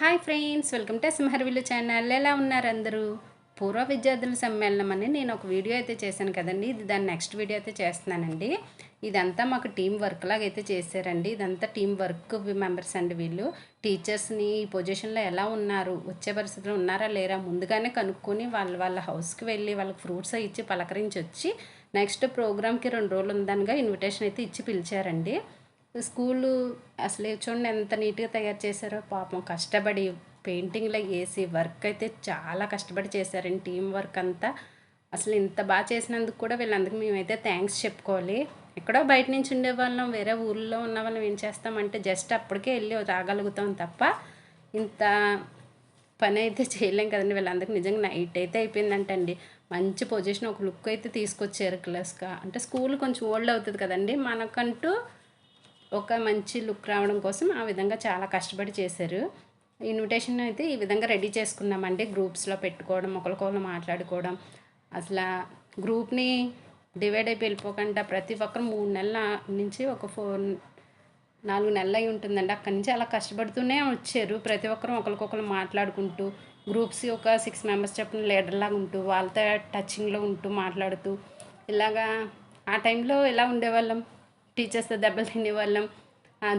Hi friends welcome to సింహర్విల్లు channel. ఎలా ఉన్నారు అందరూ? పూర్వ విద్యార్థుల సమ్మేళనం అని నేను ఒక వీడియో అయితే చేశాను కదండి. ఇది దాని నెక్స్ట్ వీడియో అయితే చేస్తున్నానండి. ఇదంతా మాకు టీం వర్క్ లాగా అయితే చేశారండి. ఇదంతా టీం వర్క్ మెంబర్స్ అండి వీళ్ళు. టీచర్స్ని ఈ పొజిషన్లో ఎలా ఉన్నారు? వచ్చే పరిస్థితులు ఉన్నారా లేరా? ముందుగానే కనుక్కొని వాళ్ళ వాళ్ళ హౌస్కి వెళ్ళి వాళ్ళకి ఫ్రూట్స్ ఇచ్చి పలకరించి వచ్చి నెక్స్ట్ ప్రోగ్రామ్కి రెండు రోజులు ఉందనగా ఇన్విటేషన్ అయితే ఇచ్చి పిలిచారండి. స్కూలు అసలు చూడండి ఎంత నీట్గా తయారు చేశారో పాపం కష్టపడి పెయింటింగ్లో వేసి వర్క్ అయితే చాలా కష్టపడి చేశారండి టీం వర్క్ అంతా. అసలు ఇంత బాగా చేసినందుకు కూడా వీళ్ళందరికీ మేమైతే థ్యాంక్స్ చెప్పుకోవాలి. ఎక్కడో బయట నుంచి ఉండే వాళ్ళం వేరే ఊర్లో ఉన్న వాళ్ళం ఏం చేస్తామంటే జస్ట్ అప్పటికే వెళ్ళి రాగలుగుతాం తప్ప ఇంత పని అయితే చేయలేం కదండి వీళ్ళందరికీ. నిజంగా నైట్ అయితే అయిపోయిందంటండి. మంచి పొజిషన్ ఒక లుక్ అయితే తీసుకొచ్చారు క్లాస్గా. అంటే స్కూల్ కొంచెం ఓల్డ్ అవుతుంది కదండి మనకంటూ ఒక మంచి లుక్ రావడం కోసం ఆ విధంగా చాలా కష్టపడి చేశారు. ఇన్విటేషన్ అయితే ఈ విధంగా రెడీ చేసుకున్నామండి. గ్రూప్స్లో పెట్టుకోవడం ఒకరికొకరు మాట్లాడుకోవడం. అసలు గ్రూప్ని డివైడ్ అయిపోయి వెళ్ళిపోకుండా ప్రతి ఒక్కరు మూడు నెలల నుంచి ఒక ఫోర్ నాలుగు నెలలు అయి ఉంటుందండి. అక్కడి నుంచి అలా కష్టపడుతూనే వచ్చారు. ప్రతి ఒక్కరు ఒకరికొకరు మాట్లాడుకుంటూ గ్రూప్స్ ఒక సిక్స్ మెంబర్స్ చెప్పిన లీడర్లాగా ఉంటూ వాళ్ళతో టచింగ్లో ఉంటూ మాట్లాడుతూ ఇలాగా ఆ టైంలో ఎలా ఉండేవాళ్ళం? టీచర్స్తో దెబ్బలు తినేవాళ్ళం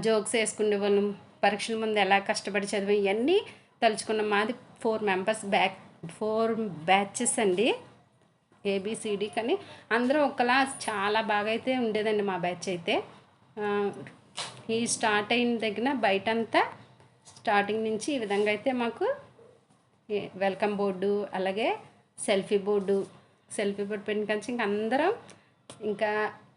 జోక్స్ వేసుకునే వాళ్ళం పరీక్షల ముందు ఎలా కష్టపడి చదివి ఇవన్నీ తలుచుకున్నాం. మాది four members back four batches అండి ఏబిసిడి కానీ అందరూ ఒకలా చాలా బాగా అయితే ఉండేదండి మా బ్యాచ్ అయితే. ఈ స్టార్ట్ అయిన దగ్గర బయటంతా స్టార్టింగ్ నుంచి ఈ విధంగా అయితే మాకు వెల్కమ్ బోర్డు అలాగే సెల్ఫీ బోర్డు సెల్ఫీ బోర్డు పెట్టిన కానీ ఇంక అందరం ఇంకా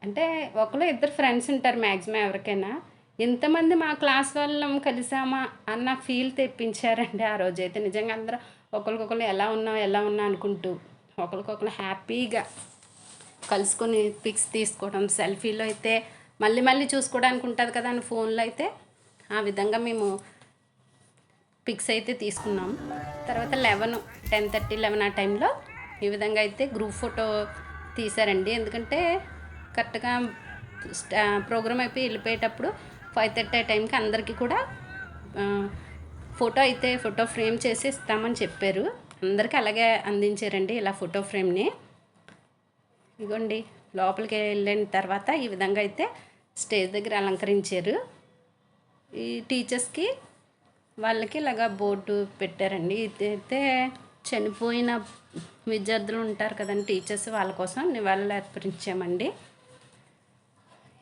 అంటే ఒకరు ఇద్దరు ఫ్రెండ్స్ ఉంటారు మ్యాక్సిమం ఎవరికైనా. ఇంతమంది మా క్లాస్ వాళ్ళం కలిసామా అన్న ఫీల్ తెప్పించారండి ఆ రోజు అయితే నిజంగా అందరూ ఒకరికొకరు ఎలా ఉన్నాం ఎలా ఉన్నా అనుకుంటూ ఒకరికొకరు హ్యాపీగా కలుసుకొని పిక్స్ తీసుకోవడం సెల్ఫీలో అయితే మళ్ళీ మళ్ళీ చూసుకోవడానికి ఉంటుంది కదా అని ఫోన్లో అయితే ఆ విధంగా మేము పిక్స్ అయితే తీసుకున్నాం. తర్వాత లెవెన్ టెన్ థర్టీ లెవెన్ ఆ టైంలో ఈ విధంగా అయితే గ్రూప్ ఫోటో తీశారండి. ఎందుకంటే కరెక్ట్గా ప్రోగ్రామ్ అయిపోయి వెళ్ళిపోయేటప్పుడు ఫైవ్ థర్టీ టైంకి అందరికీ కూడా ఫోటో అయితే ఫోటో ఫ్రేమ్ చేసి ఇస్తామని చెప్పారు. అందరికీ అలాగే అందించారండి ఇలా ఫోటో ఫ్రేమ్ని. ఇగోండి లోపలికి వెళ్ళిన తర్వాత ఈ విధంగా అయితే స్టేజ్ దగ్గర అలంకరించారు. ఈ టీచర్స్కి వాళ్ళకి ఇలాగా బోర్డు పెట్టారండి. ఇదైతే చనిపోయిన విద్యార్థులు ఉంటారు కదండి టీచర్స్ వాళ్ళ కోసం నివాళులు అర్పించామండి.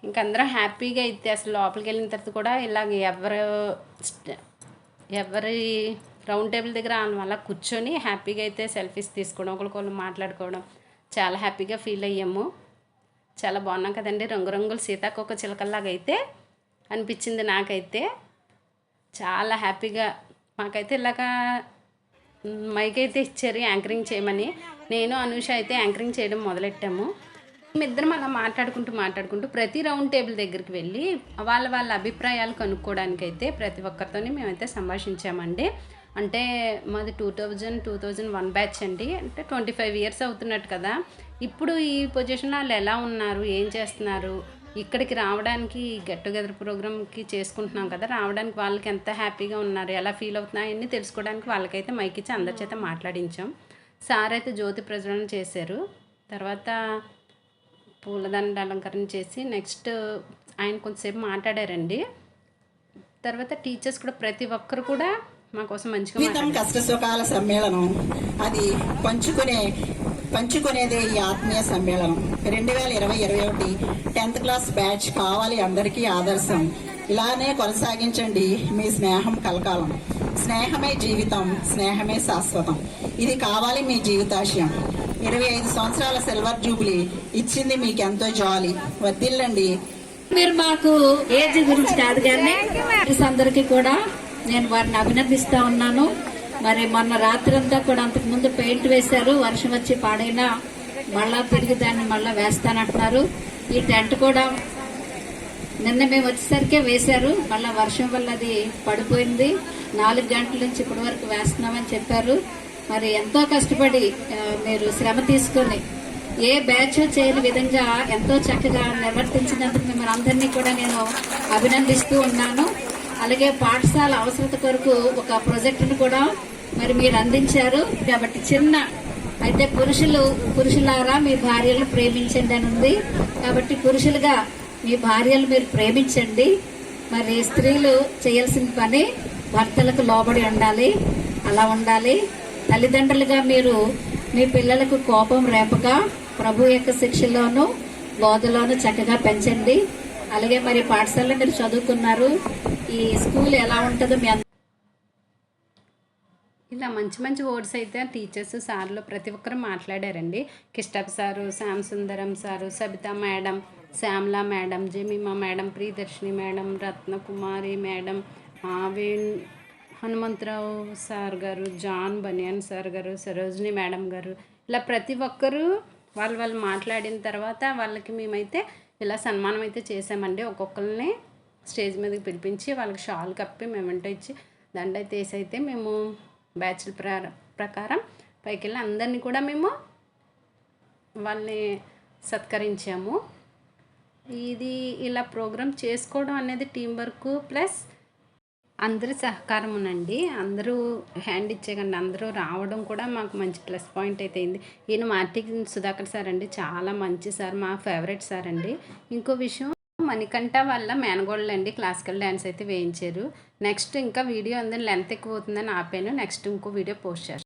ఇంక అందరం హ్యాపీగా అయితే అసలు లోపలికి వెళ్ళిన తర్వాత కూడా ఇలాగ ఎవరు ఎవరి రౌండ్ టేబుల్ దగ్గర అలా కూర్చొని హ్యాపీగా అయితే సెల్ఫీస్ తీసుకోవడం ఒకరికొకరు మాట్లాడుకోవడం చాలా హ్యాపీగా ఫీల్ అయ్యాము. చాలా బాగున్నాం కదండి. రంగురంగుల సీతాకొక చిలకల్లాగా అయితే అనిపించింది నాకైతే. చాలా హ్యాపీగా మాకైతే ఇలాగా మైక్ అయితే ఇచ్చారు యాంకరింగ్ చేయమని. నేను అనూష అయితే యాంకరింగ్ చేయడం మొదలెట్టాము. మేమిద్దరం అలా మాట్లాడుకుంటూ మాట్లాడుకుంటూ ప్రతి రౌండ్ టేబుల్ దగ్గరికి వెళ్ళి వాళ్ళ వాళ్ళ అభిప్రాయాలు కనుక్కోవడానికి అయితే ప్రతి ఒక్కరితోని మేమైతే సంభాషించామండి. అంటే మాది two thousand two thousand one batch అండి. అంటే ట్వంటీ ఫైవ్ ఇయర్స్ అవుతున్నట్టు కదా. ఇప్పుడు ఈ పొజిషన్లో వాళ్ళు ఎలా ఉన్నారు? ఏం చేస్తున్నారు? ఇక్కడికి రావడానికి గెట్ టుగెదర్ ప్రోగ్రామ్కి చేసుకుంటున్నాం కదా. రావడానికి వాళ్ళకి ఎంత హ్యాపీగా ఉన్నారు? ఎలా ఫీల్ అవుతున్నారు అన్నీ తెలుసుకోవడానికి వాళ్ళకైతే మైక్ ఇచ్చి అందరి చేత మాట్లాడించాం. సార్ అయితే జ్యోతి ప్రజ్వలన చేశారు. తర్వాత పూలదండ అలంకరణ చేసి నెక్స్ట్ ఆయన కొంతసేపు మాట్లాడారండి. తర్వాత టీచర్స్ కూడా ప్రతి ఒక్కరు కూడా మా కోసం మంచిగా కష్ట సుఖాల సమ్మేళనం. అది పంచుకునే పంచుకునేదే ఈ ఆత్మీయ సమ్మేళనం. రెండు వేల ఇరవై ఇరవై ఒకటి టెన్త్ క్లాస్ బ్యాచ్ కావాలి అందరికీ ఆదర్శం. ఇలానే కొనసాగించండి మీ స్నేహం కలకాలం. స్నేహమే జీవితం స్నేహమే శాశ్వతం. ఇది కావాలి మీ జీవితాశయం. ఇరవై ఐదు సంవత్సరాల సిల్వర్ జూబ్లీ ఇచ్చింది మీకు ఎంతో జాలి. వద్దిల్లండి. మీరు మాకు ఏజ్ గురించి కాదు కానీ అందరికీ కూడా నేను వారిని అభినందిస్తా ఉన్నాను. మరి మొన్న రాత్రి అంతా కూడా అంతకు ముందు పెయింట్ వేశారు వర్షం వచ్చి పాడైనా మళ్ళా తిరిగి దాన్ని మళ్ళా వేస్తానంటున్నారు. ఈ టెంట్ కూడా నిన్న మేము వచ్చేసరికే వేశారు మళ్ళా వర్షం వల్ల అది పడిపోయింది. నాలుగు గంటల నుంచి ఇప్పటి వరకు వేస్తున్నామని చెప్పారు. మరి ఎంతో కష్టపడి మీరు శ్రమ తీసుకొని ఏ బ్యాచ్ చేయని విధంగా ఎంతో చక్కగా నిర్వర్తించినందుకు మిమ్మల్ని అందరినీ కూడా నేను అభినందిస్తూ ఉన్నాను. అలాగే పాఠశాల అవసరత కొరకు ఒక ప్రాజెక్టును కూడా మరి మీరు అందించారు. కాబట్టి చిన్న అయితే పురుషులు పురుషులారా మీ భార్యలు ప్రేమించండి అని ఉంది. కాబట్టి పురుషులుగా మీ భార్యలు మీరు ప్రేమించండి. మరి స్త్రీలు చేయాల్సిన పని భర్తలకు లోబడి ఉండాలి అలా ఉండాలి. తల్లిదండ్రులుగా మీరు మీ పిల్లలకు కోపం రేపక ప్రభు యొక్క శిక్షలోను బోధలోను చక్కగా పెంచండి. అలాగే మరి పాఠశాలలో మీరు చదువుకున్నారు. ఈ స్కూల్ ఎలా ఉంటుందో మీ ఇలా మంచి మంచి వర్డ్స్ అయితే టీచర్స్ సార్లు ప్రతి ఒక్కరు మాట్లాడారండి. Kishtap sir Shyam Sundaram sir Sabitha madam Shyamala madam Jemima madam Priyadarshini madam Ratnakumari madam ఆ, హనుమంతరావు సార్ గారు జాన్ బనియన్ సార్ గారు సరోజిని మేడం గారు ఇలా ప్రతి ఒక్కరూ వాళ్ళు వాళ్ళు మాట్లాడిన తర్వాత వాళ్ళకి మేమైతే ఇలా సన్మానం అయితే చేసామండి. ఒక్కొక్కరిని స్టేజ్ మీదకి పిలిపించి వాళ్ళకి షాల్ కప్పి మేమంటూ ఇచ్చి దండ తీసి వేసి అయితే మేము బ్యాచ్ల ప్ర ప్రకారం పైకి వెళ్ళి అందరినీ కూడా మేము వాళ్ళని సత్కరించాము. ఇది ఇలా ప్రోగ్రామ్ చేసుకోవడం అనేది టీం వర్క్ ప్లస్ అందరి సహకారమునండి. అందరూ హ్యాండ్ ఇచ్చేయకండి అందరూ రావడం కూడా మాకు మంచి ప్లస్ పాయింట్ అయితే అయింది. ఈయన మార్టిక్ సుధాకర్ సార్ అండి చాలా మంచి సార్ మా ఫేవరెట్ సార్ అండి. ఇంకో విషయం మణికంఠ వాళ్ళ మేనగోళ్ళు అండి క్లాసికల్ డ్యాన్స్ అయితే వేయించారు. నెక్స్ట్ ఇంకా వీడియో అందని లెంత్ ఎక్కువ అవుతుందని ఆపాను. నెక్స్ట్ ఇంకో వీడియో పోస్ట్ చేస్తాను.